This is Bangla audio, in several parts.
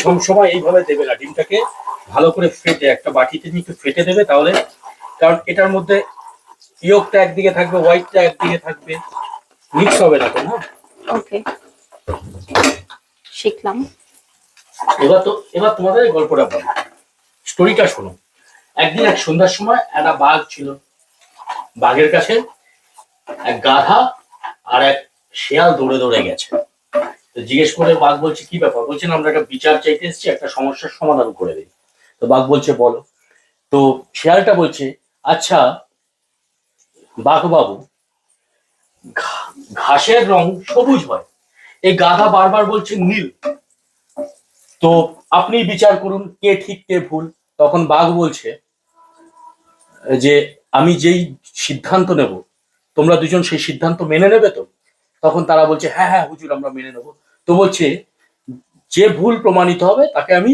সবসময় এইভাবে দেবে না। ডিমটাকে ভালো করে ফেটে একটা বাটিতে নিয়ে একটু ফেটে দেবে তাহলে কারণ এটার মধ্যে ইয়োগটা একদিকে থাকবে হোয়াইটটা একদিকে থাকবে। মিক্স হবে না তো না? ওকে। শিখলাম। এবার তো এবার তোমাদের গল্পটা বলো। স্টোরিটা শোনো। একদিন এক সন্ধ্যার সময় একটা বাঘ ছিল। বাঘের কাছে এক গাধা আর এক শেয়াল দৌড়ে দৌড়ে গেছে। তো জিজ্ঞেস করে বাঘ বলছে, কি ব্যাপার? বলছেন আমরা একটা বিচার চাইতে এসেছি, একটা সমস্যার সমাধান করে দিই। তো বাঘ বলছে, বলো। তো শেয়ালটা বলছে আচ্ছা বাঘ বাবু ঘাসের রং সবুজ হয়। এই গাধা বারবার বলছে নীল। তো আপনি বিচার করুন, কে ঠিক, কে ভুল? তখন বাঘ বলছে, যে আমি যেই সিদ্ধান্ত নেব, তোমরা দুজন সেই সিদ্ধান্ত মেনে নেবে তো? তখন তারা বলছে হ্যাঁ হ্যাঁ হুজুর, আমরা মেনে নেব। তো বলছে, যে ভুল প্রমাণিত হবে তাকে আমি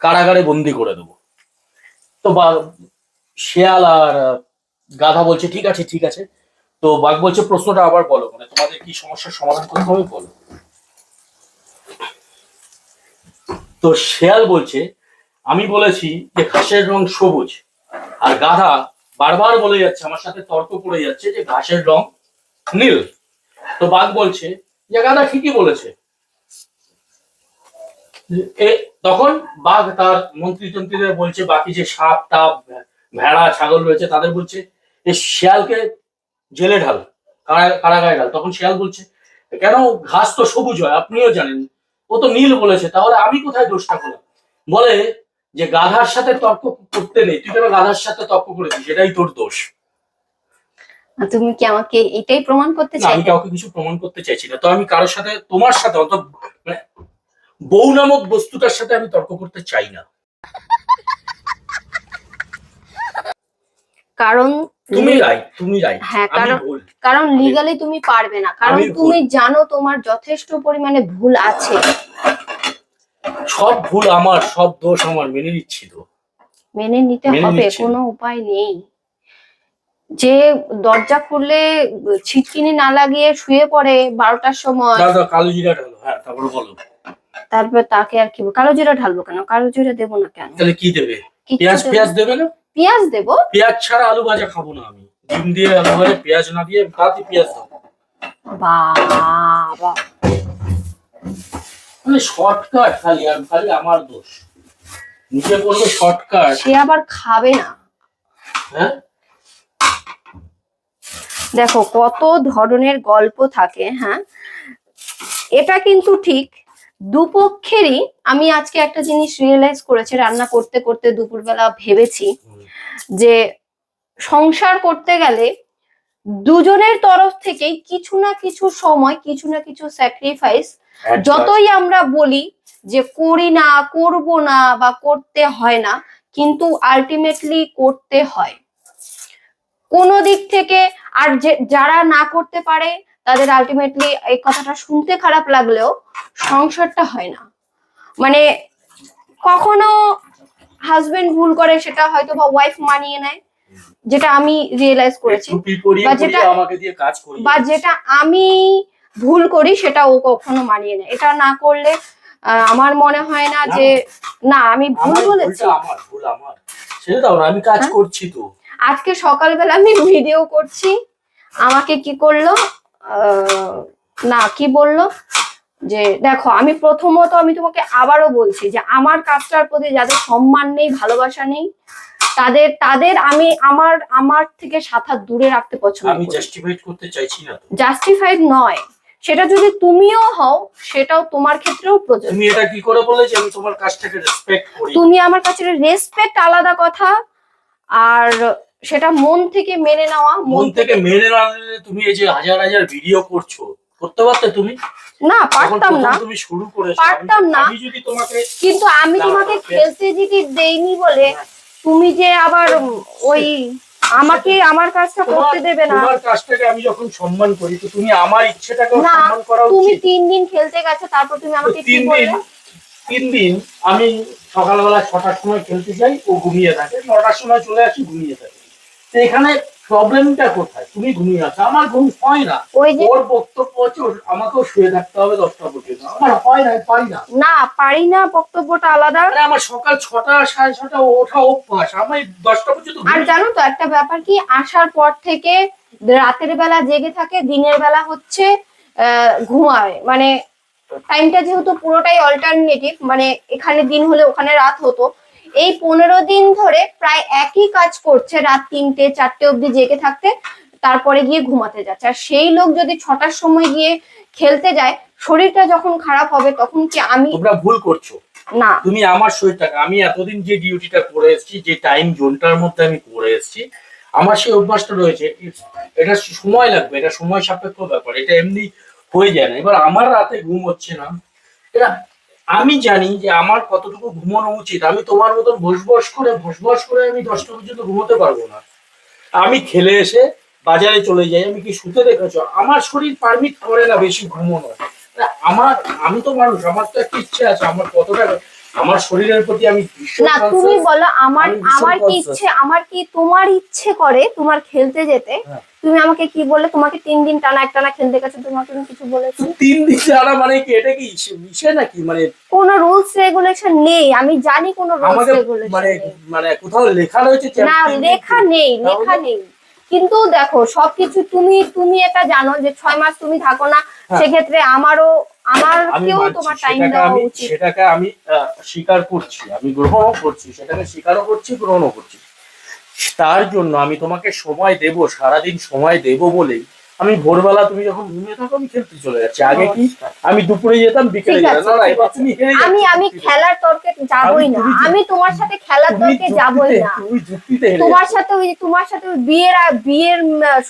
কারাগারে বন্দি করে দেবো। তো বা, শেয়াল আর গাধা বলছে, ঠিক আছে ঠিক আছে। তো বাঘ বলছে, প্রশ্নটা আবার বলো মানে তোমাদের কি সমস্যার সমাধান করতে হবে বলো। তো শেয়াল বলছে, আমি বলেছি যে ঘাসের রং সবুজ, আর গাধা বারবার বলে যাচ্ছে, আমার সাথে তর্ক করে যাচ্ছে যে ঘাসের রং নীল। তো বাঘ বলছে যে গাধা ঠিকই বলেছে। তখন বাঘ তার মন্ত্রী তন্ত্রীদের বলছে, বাকি যে সাপ টাপ ভেড়া, ছাগল রয়েছে, তাদের বলছে এই শিয়ালকে জেলে ঢাল, কারা- কারাগারে ঢাল। তখন শিয়াল বলছে, কেন? ঘাস তো সবুজ হয়, আপনিও জানেন। ও তো নীল বলেছে, তাহলে আমি কোথায় দোষটা করলাম? বলে যে, গাধার সাথে তর্ক করতে নেই, তুই কেন গাধার সাথে তর্ক করেছিস? সেটাই তোর দোষ। তুমি কি আমাকে এটাই প্রমাণ করতে না, আমি চাই কাউকে কিছু প্রমাণ করতে চাইছি না। তো আমি কারোর সাথে তোমার সাথে অত মানে বউ নামক বস্তুটার সাথে আমি তর্ক করতে চাই না। কারণ তুমি রাইট তুমি রাইট হ্যাঁ, কারণ- কারণ লিগালি তুমি পারবে না। কারণ তুমি জানো তোমার যথেষ্ট পরিমাণে ভুল আছে। সব ভুল আমার সব দোষ আমার মেনে নিচ্ছি তো। মেনে নিতে হবে কোনো উপায় নেই। যে দরজা খুললে ছিটকিনি না লাগিয়ে শুয়ে পড়ে বারোটার সময়। কালো জিরা ঢালো হ্যাঁ তারপরে বলো। তারপর তাকে আর কি? কালো জিরা ঢালবো কেন? কালো জিরা দেবো না কেন? তাহলে কি দেবে? পেঁয়াজ পেঁয়াজ দেবে না? পেঁয়াজ দেবো। পেঁয়াজ ছাড়া আলু ভাজা খাব না আমি। ডিম দিয়ে আলু ভাজা পেঁয়াজ না দিয়ে কাতি পেঁয়াজ দেবো বাবা। মানে শর্টকাট খালি আর খালি আমার দোষ। নিচে করবে শর্টকাট সে আবার খাবে না। হ্যাঁ? দেখো কত ধরনের গল্প থাকে হ্যাঁ? এটা কিন্তু ঠিক দুপক্ষেরই আমি আজকে একটা জিনিস রিয়েলাইজ করেছি রান্না করতে করতে দুপুরবেলা ভেবেছি যে সংসার করতে গেলে দুজনের তরফ থেকেই কিছু না কিছু সময় কিছু না কিছু স্যাক্রিফাইস যতই আমরা বলি যে করি না করব না বা করতে হয় না কিন্তু আলটিমেটলি করতে হয়। কোনো দিক থেকে আর যে যারা না করতে পারে তাদের আলটিমেটলি এই কথাটা শুনতে খারাপ লাগলেও সংসারটা হয় না। মানে কখনো হাজবেন্ড ভুল করে সেটা হয়তো বা ওয়াইফ মানিয়ে নেয় যেটা আমি রিয়েলাইজ করেছি বা যেটা- আমাকে দিয়ে কাজ করি বা যেটা আমি ভুল করি সেটা ও কখনো মানিয়ে নেয়। এটা না করলে আমার মনে হয় না যে না আমি ভুল বলেছি। আমার ভুল আমার। দাও আমি কাজ হ্যাঁ? করছি তো। আজকে সকালবেলা আমি ভিডিও করছি। আমাকে কি করল? না কি বলল? যে দেখো আমি প্রথমত আমি তোমাকে আবারও বলছি যে আমার কাজটার প্রতি যাদের সম্মান নেই ভালোবাসা নেই তাদের তাদের আমি আমার আমার থেকে সাত হাত দূরে রাখতে পছন্দ আমি জাস্টিফাইড করতে চাইছি না জাস্টিফাইড নয়। সেটা যদি তুমিও হও সেটাও তোমার ক্ষেত্রেও প্রযোজ্য। তুমি এটা কি করে বলে যে আমি তোমার কাজটাকে রেসপেক্ট করি? তুমি আমার কাছে রেসপেক্ট আলাদা কথা আর সেটা মন থেকে মেনে নেওয়া মন থেকে মেনে না নিলে তুমি এই যে হাজার হাজার ভিডিও করছ করতে পারতে তুমি? না পারতাম না। তুমি শুরু করেছ পারতাম না। আমি যদি তোমাকে কিন্তু আমি তোমাকে খেলতে যদি দেইনি বলে তুমি যে আবার ওই আমাকে আমার কাজটা করতে দেবে না। তোমার কাজটাকে আমি যখন সম্মান করি তো তুমি আমার ইচ্ছেটাকে সম্মান করা তুমি তিন দিন খেলতে গেছো তারপর তুমি আমাকে কি বললে? তিন দিন আমি সকালবেলা ছটার সময় খেলতে যাই ও ঘুমিয়ে থাকে। নটার সময় চলে আসি ঘুমিয়ে থাকে। এখানে প্রবলেমটা কোথায়? তুমি ঘুমিয়ে আছো। আমার ঘুম হয় না। ওই যে ওর বক্তব্য হচ্ছে আমাকেও শুয়ে থাকতে হবে দশটা পর্যন্ত। আমার হয় না পারি না। না পারি না বক্তব্যটা আলাদা। আমার সকাল ছটা সাড়ে ছটা ওঠা অভ্যাস। আমি দশটা পর্যন্ত আর জানো তো একটা ব্যাপার কি? আসার পর থেকে রাতের বেলা জেগে থাকে দিনের বেলা হচ্ছে আহ, ঘুমায়। মানে টাইমটা যেহেতু পুরোটাই অল্টারনেটিভ মানে এখানে দিন হলে ওখানে রাত হতো। এই পনেরো দিন ধরে প্রায় একই কাজ করছে রাত তিনটে চারটে অবধি জেগে থাকতে তারপরে গিয়ে ঘুমাতে যাচ্ছে। আর সেই লোক যদি ছটার সময় গিয়ে খেলতে যায় শরীরটা যখন খারাপ হবে তখন কি আমি তোমরা ভুল করছ। না। তুমি আমার শরীরটাকে আমি এতদিন যে ডিউটিটা করে এসেছি যে টাইম জোনটার মধ্যে আমি করে এসেছি আমার সেই অভ্যাসটা রয়েছে। এটা সময় লাগবে এটা সময় সাপেক্ষ ব্যাপার এটা এমনি হয়ে যায় না। এবার আমার রাতে ঘুম হচ্ছে না এটা আমি জানি যে আমার কতটুকু ঘুমানো উচিত। আমি তোমার মতন ভসবস করে ভসবস করে আমি দশটা পর্যন্ত ঘুমোতে পারব না। আমি খেলে এসে বাজারে চলে যাই আমি কি শুতে দেখেছ? আমার শরীর পারমিট করে না বেশি ঘুমোনো আমার আমি তো মানুষ আমার তো একটা ইচ্ছে আছে আমার কতটা আমার শরীরের প্রতি আমি না তুমি বলো আমার আমার কি ইচ্ছে আমার কি তোমার ইচ্ছে করে তোমার খেলতে যেতে? হ্যাঁ। তুমি আমাকে কি বললে? তোমাকে তিন দিন টানা এক টানা খেলতে গেছে তোমাকে আমি কিছু বলেছি। তিন দিন ছাড়া মানে কি? এটা কি ইসে নাকি? মানে কোনো রুলস রেগুলেশন নেই। আমি জানি কোনো রুলস রেগুলেশন মানে মানে কোথাও লেখা রয়েছে না লেখা নেই লেখা নেই। কিন্তু দেখো সবকিছু তুমি তুমি এটা জানো যে ছয় মাস তুমি থাকো না। হ্যাঁ। সেক্ষেত্রে আমারও আমার মানছি, তোমার টাইম দেওয়া উচিত। সেটাকে আমি স্বীকার করছি। আমি গ্রহণও করছি সেটাকে স্বীকারও করছি গ্রহণও করছি। তার জন্য আমি তোমাকে সময় দেব সারাদিন সময় দেব বলেই আমি ভোরবেলা তুমি যখন ঘুমিয়ে থাকো আমি খেলতে চলে যাচ্ছি। আগে কি? আমি দুপুরে যেতাম বিকেলে যেতাম। না এবার তুমি হেরে আমি আমি খেলার তর্কে যাবই না। আমি তোমার সাথে খেলার তর্কে যাবই না। তুমি যুক্তিতে হেরে তোমার সাথে ওই তোমার সাথে বিয়ের বিয়ের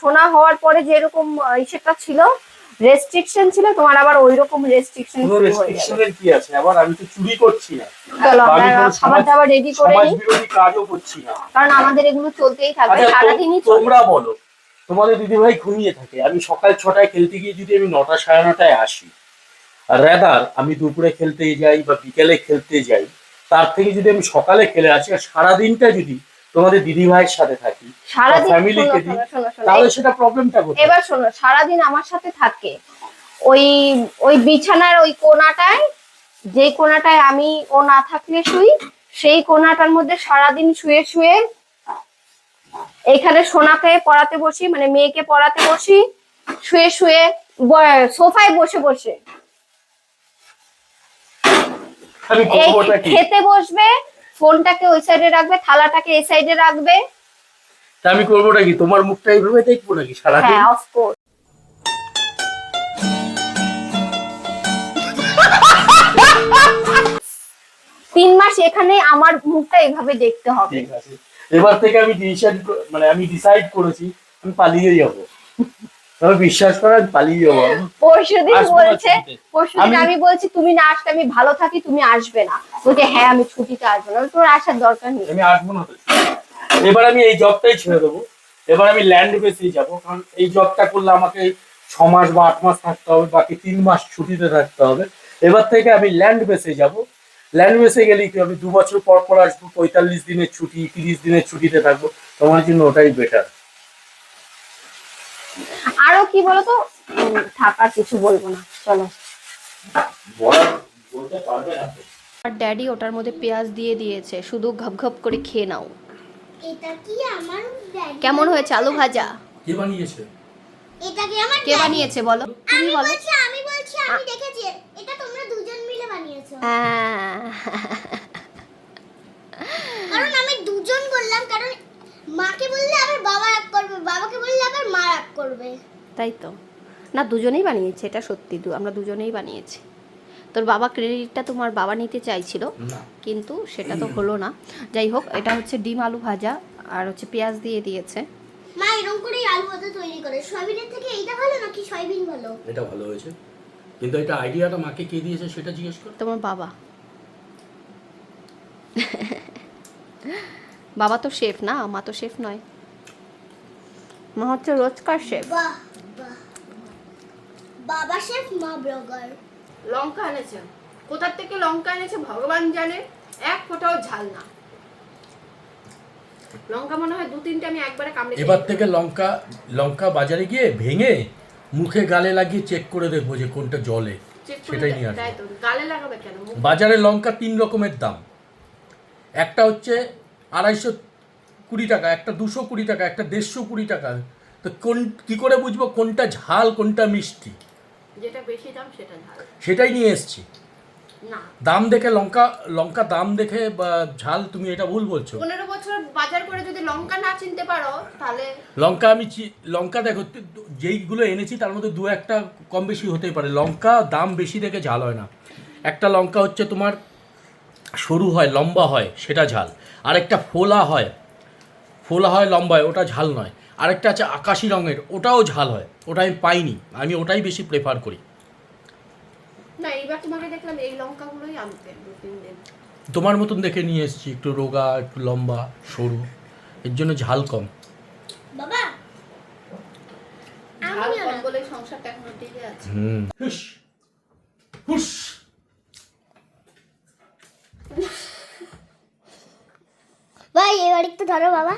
সোনা হওয়ার পরে যেরকম আহ, সেটা ছিল রেস্ট্রিকশন ছিল তোমার আবার ওই রকম রেস্ট্রিকশন কোনো রেস্ট্রিকশনের কি আছে? আবার আমি তো চুরি করছি না। চলো আমরা খাবার দাবার রেডি করে নিই। বিরোধী কাজও করছি না। কারণ আমাদের এগুলো চলতেই থাকবে। আচ্ছা, সারাদিনই তোমরা বলো তোমাদের দিদিভাই ঘুমিয়ে থাকে। আমি সকাল ছটায় খেলতে গিয়ে যদি আমি নটা সাড়ে নটায় আসি আর রেদার আমি দুপুরে খেলতে যাই বা বিকেলে খেলতে যাই তার থেকে যদি আমি সকালে খেলে আসি আর সারাদিনটা যদি তোমাদের দিদিভাইয়ের সাথে থাকি সারাদিন দিই। তাহলে সেটা প্রবলেমটা কোথায়? এবার শোনো সারাদিন আমার সাথে থাকে। ওই ওই বিছানার ওই কোনাটায় যে কোনাটায় আমি ও না থাকলে শুই সেই কোনাটার মধ্যে সারাদিন শুয়ে শুয়ে এখানে সোনাকে পড়াতে বসি মানে মেয়েকে পড়াতে বসি শুয়ে শুয়ে সোফায় বসে বসে। খেতে বসবে ফোনটাকে ওই সাইডে রাখবে থালাটাকে এই সাইডে রাখবে। তা আমি করবোটা কি? তোমার মুখটা এইভাবে দেখব নাকি সারাদিন? হ্যাঁ অফকোর্স তিন মাস এখানে আমার মুখটা এভাবে দেখতে হবে। ঠিক আছে। এবার থেকে আমি ডিসিশন মানে আমি ডিসাইড করেছি আমি পালিয়ে যাব। তবে বিশ্বাস করো আমি পালিয়ে যাব পরশুদিন বলছে পরশুদিন আমি- বলছি তুমি না আসলে আমি ভালো থাকি তুমি আসবে না। বলছে হ্যাঁ আমি ছুটিতে আসব না। তোর আসার দরকার নেই। আমি আসব না এবার আমি এই জবটাই ছেড়ে দেবো। এবার আমি ল্যান্ড বেসে যাব কারণ এই জবটা করলে আমাকে ছ মাস বা আট মাস থাকতে হবে বাকি তিন মাস ছুটিতে থাকতে হবে। এবার থেকে আমি ল্যান্ড বেসে যাব। ল্যান্ড বেসে গেলে কি আমি দু বছর পর পর আসব পঁয়তাল্লিশ দিনের ছুটি তিরিশ দিনের ছুটিতে থাকব। তোমার জন্য ওটাই বেটার আরও কি বলতো? থাক কিছু বলব না। চলো। বলতে পারবে না তো। আর ড্যাডি ওটার মধ্যে পেঁয়াজ দিয়ে দিয়েছে। শুধু ঘপ ঘপ করে খেয়ে নাও। এটা কি আমার কেমন হয়েছে আলু ভাজা? কে বানিয়েছে? এটা কি আমার কে বানিয়েছে বলো? তুমি আমি বলো। বলছি আমি বলছি আমি দেখেছি। এটা তোমরা দুজন মিলে বানিয়েছো। কারণ আমি দুজন বললাম কারণ মাকে বললে আবার বাবা রাগ করবে বাবাকে বললে আবার মা রাগ করবে। তাই তো। না দুজনেই বানিয়েছে এটা সত্যি দু- আমরা দুজনেই বানিয়েছি। তোর বাবা ক্রেডিটটা তোমার বাবা নিতে চাইছিল কিন্তু সেটা তো হলো না। যাই হোক এটা হচ্ছে ডিম আলু ভাজা আর হচ্ছে পেঁয়াজ দিয়ে দিয়েছে। মা এরকম করেই আলু ভাজা তৈরি করে। সয়াবিনের থেকে এইটা ভালো নাকি সয়াবিন ভালো? এটা ভালো হয়েছে। কিন্তু এটা আইডিয়াটা মাকে কে দিয়েছে সেটা জিজ্ঞেস কর। তোমার বাবা। বাবা তো শেফ না মা তো শেফ নয়। মা হচ্ছে রোজকার শেফ। বাবা শেফ মা ব্লগার। লঙ্কা এনেছে। কোথার থেকে লঙ্কা এনেছে ভগবান জানে এক ফোঁটাও ঝাল না। লঙ্কা মনে হয় দু তিনটে আমি একবারে কামড়ে এবার থেকে লঙ্কা লঙ্কা বাজারে গিয়ে ভেঙে মুখে গালে লাগিয়ে চেক করে দেখব যে কোনটা জলে। সেটাই নিয়ে আসব। গালে লাগাবে কেন? বাজারে লঙ্কা তিন রকমের দাম। একটা হচ্ছে আড়াইশো কুড়ি টাকা একটা দুশো কুড়ি টাকা একটা দেড়শো কুড়ি টাকা। তো কোন কি করে বুঝব কোনটা ঝাল কোনটা মিষ্টি? যেটা বেশি দাম সেটা ঝাল। সেটাই নিয়ে এসছি। দাম দেখে লঙ্কা লঙ্কা দাম দেখে বা ঝাল তুমি এটা ভুল বলছো। পনেরো বছর বাজার করে যদি লঙ্কা না চিনতে পারো তাহলে লঙ্কা আমি লঙ্কা দেখো যেইগুলো এনেছি তার মধ্যে দু একটা কম বেশি হতেই পারে। লঙ্কা দাম বেশি দেখে ঝাল হয় না। একটা লঙ্কা হচ্ছে তোমার সরু হয় লম্বা হয় সেটা ঝাল। আরেকটা ফোলা হয়। ফোলা হয় লম্বায় ওটা ঝাল নয়। আরেকটা আছে আকাশি রঙের ওটাও ঝাল হয়। ওটা আমি পাইনি আমি ওটাই বেশি প্রেফার করি। না এইবার তোমাকে দেখলাম এই লঙ্কাগুলোই আনতে দু তিন দিন। তোমার মতন দেখে নিয়ে এসেছি একটু রোগা একটু লম্বা সরু এর জন্য ঝাল কম। বাবা! ঝাল আমিও কম না। বলে সংসারটা এখনও টিকে আছে। হুম। হুস একটু ধরো বাবা।